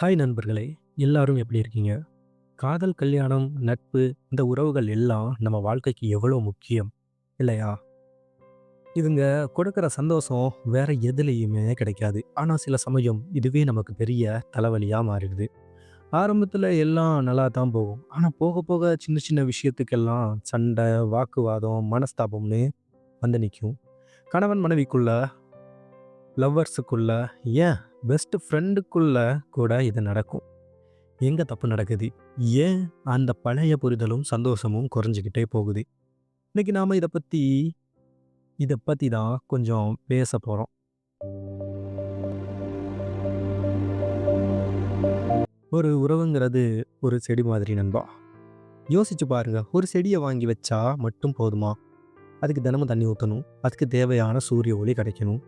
Hi நண்பர்களே எல்லாரும் எப்படி இருக்கீங்க? காதல் கல்யாணம் நட்பு இந்த உறவுகள் எல்லாம் நம்ம வாழ்க்கைக்கு எவ்வளோ முக்கியம் இல்லையா? இதுங்க கொடுக்குற சந்தோஷம் வேற எதுலேயுமே கிடைக்காது. ஆனால் சில சமயம் இதுவே நமக்கு பெரிய தலைவலியாக மாறிடுது. ஆரம்பத்தில் எல்லாம் நல்லா தான் போகும். ஆனால் போக போக சின்ன சின்ன விஷயத்துக்கெல்லாம் சண்டை வாக்குவாதம் மனஸ்தாபம்னு வந்து நிற்கும். கணவன் மனைவிக்குள்ள லவ்வர்ஸுக்குள்ள ஏன் பெஸ்ட் ஃப்ரெண்டுக்குள்ள கூட இது நடக்கும்? எங்கே தப்பு நடக்குது? ஏன் அந்த பழைய புரிதலும் சந்தோஷமும் குறைஞ்சிக்கிட்டே போகுது? இன்றைக்கி நாம் இதை பற்றி இதை பற்றி தான் கொஞ்சம் பேச போகிறோம் ஒரு உறவுங்கிறது ஒரு செடி மாதிரி நண்பா. யோசிச்சு பாருங்க. ஒரு செடியை வாங்கி வச்சா மட்டும் போதுமா? அதுக்கு தினமும் தண்ணி ஊற்றணும் அதுக்கு தேவையான சூரிய ஒளி கிடைக்கணும்.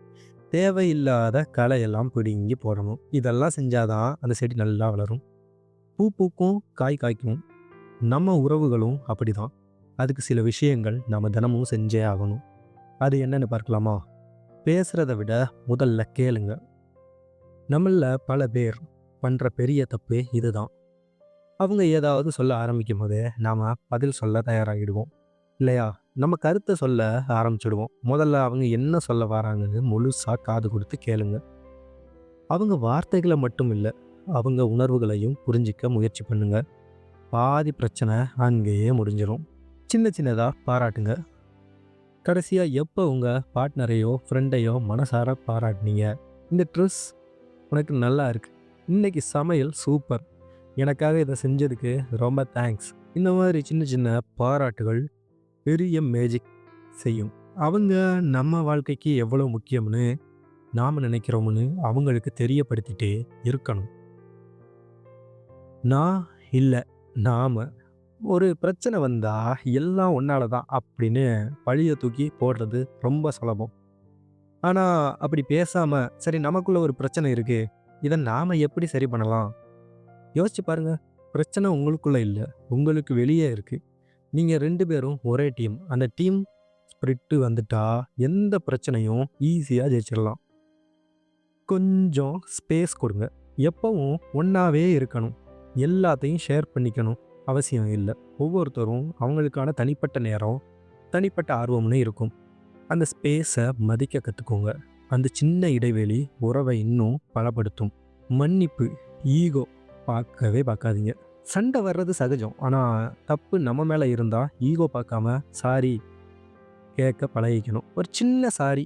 தேவையில்லாத களையெல்லாம் பிடுங்கி போடணும். இதெல்லாம் செஞ்சாதான் அந்த செடி நல்லா வளரும். பூ பூக்கும் காய் காய்க்கும். நம்ம உறவுகளும் அப்படிதான். அதுக்கு சில விஷயங்கள் நம்ம தினமும் செஞ்சே ஆகணும். அது என்னன்னு பார்க்கலாமா? பேசுகிறத விட முதல்ல கேளுங்க. நம்மள பல பேர் பண்ணுற பெரிய தப்பு இதுதான். அவங்க ஏதாவது சொல்ல ஆரம்பிக்கும் போதே நாம் பதில் சொல்ல தயாராகிடுவோம். இல்லையா? நம்ம கருத்தை சொல்ல ஆரம்பிச்சிடுவோம். முதல்ல அவங்க என்ன சொல்ல வராங்கன்னு முழுசாக காது கொடுத்து கேளுங்க. அவங்க வார்த்தைகளை மட்டும் இல்லை அவங்க உணர்வுகளையும் புரிஞ்சிக்க முயற்சி பண்ணுங்க. பாதி பிரச்சனை அங்கேயே முடிஞ்சிடும் சின்ன சின்னதாக பாராட்டுங்க. கடைசியாக எப்போ உங்கள் பார்ட்னரையோ ஃப்ரெண்டையோ மனசார பாராட்டினீங்க? இந்த ட்ரெஸ் உனக்கு நல்லா இருக்குது இன்றைக்கி சமையல் சூப்பர். எனக்காக இதை செஞ்சதுக்கு ரொம்ப தேங்க்ஸ் இந்த மாதிரி சின்ன சின்ன பாராட்டுகள் பெரிய மேஜிக் செய்யும். அவங்க நம்ம வாழ்க்கைக்கு எவ்வளோ முக்கியம்னு நாம் நினைக்கிறோம்னு அவங்களுக்கு தெரியப்படுத்திட்டே இருக்கணும். நான் இல்லை நாம் ஒரு பிரச்சனை வந்தால் எல்லாம் ஒன்னால தான் அப்படின்னு பழியை தூக்கி போடுறது ரொம்ப சுலபம். ஆனால் அப்படி பேசாமல் சரி நமக்குள்ளே ஒரு பிரச்சனை இருக்குது இதை நாம் எப்படி சரி பண்ணலாம்? யோசிச்சு பாருங்கள் பிரச்சனை உங்களுக்குள்ளே இல்லை உங்களுக்கு வெளியே இருக்குது நீங்கள் ரெண்டு பேரும் ஒரே டீம் அந்த டீம் ஸ்பிரிட்டு வந்துட்டா எந்த பிரச்சனையும் ஈஸியாக ஜெயிச்சிடலாம் கொஞ்சம் ஸ்பேஸ் கொடுங்க. எப்பவும் ஒன்றாவே இருக்கணும். எல்லாத்தையும் ஷேர் பண்ணிக்கணும் அவசியம் இல்லை. ஒவ்வொருத்தரும் அவங்களுக்கான தனிப்பட்ட நேரம் தனிப்பட்ட ஆர்வம்னு இருக்கும். அந்த ஸ்பேஸை மதிக்க கற்றுக்கோங்க அந்த சின்ன இடைவெளி உறவை இன்னும் பலப்படுத்தும். மன்னிப்பு ஈகோ பார்க்கவே பார்க்காதீங்க. சண்டை வர்றது சகஜம். ஆனால் தப்பு நம்ம மேலே இருந்தால் ஈகோ பார்க்காம சாரி கேட்க பழகிக்கணும். ஒரு சின்ன சாரி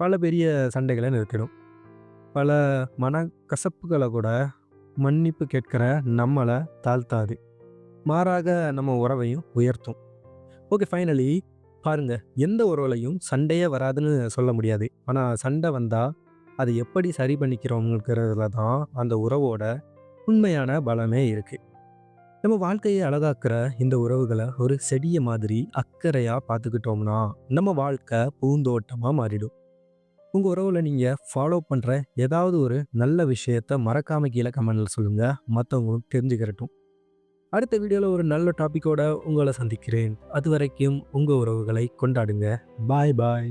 பல பெரிய சண்டைகளை நிறுத்திடும். பல மன கசப்புகளை கூட மன்னிப்பு கேட்கிற நம்மளை தாழ்த்தாது. மாறாக நம்ம உறவையும் உயர்த்தும். ஓகே ஃபைனலி பாருங்க எந்த உறவுலையும் சண்டையே வராதுன்னு சொல்ல முடியாது. ஆனால் சண்டை வந்தால் அதை எப்படி சரி பண்ணிக்கிறோங்கிறதுல தான் அந்த உறவோட உண்மையான பலமே இருக்குது நம்ம வாழ்க்கையை அழகாக்குற இந்த உறவுகளை ஒரு செடியை மாதிரி அக்கறையாக பார்த்துக்கிட்டோம்னா நம்ம வாழ்க்கை பூந்தோட்டமாக மாறிடும். உங்கள் உறவில் நீங்கள் ஃபாலோ பண்ணுற ஏதாவது ஒரு நல்ல விஷயத்த மறக்காம கீழே கமெண்ட்ல சொல்லுங்கள் மற்றவங்களும் தெரிஞ்சுக்கிறட்டும். அடுத்த வீடியோவில் ஒரு நல்ல டாப்பிக்கோட உங்களை சந்திக்கிறேன். அது வரைக்கும் உங்கள் உறவுகளை கொண்டாடுங்க. பாய் பாய்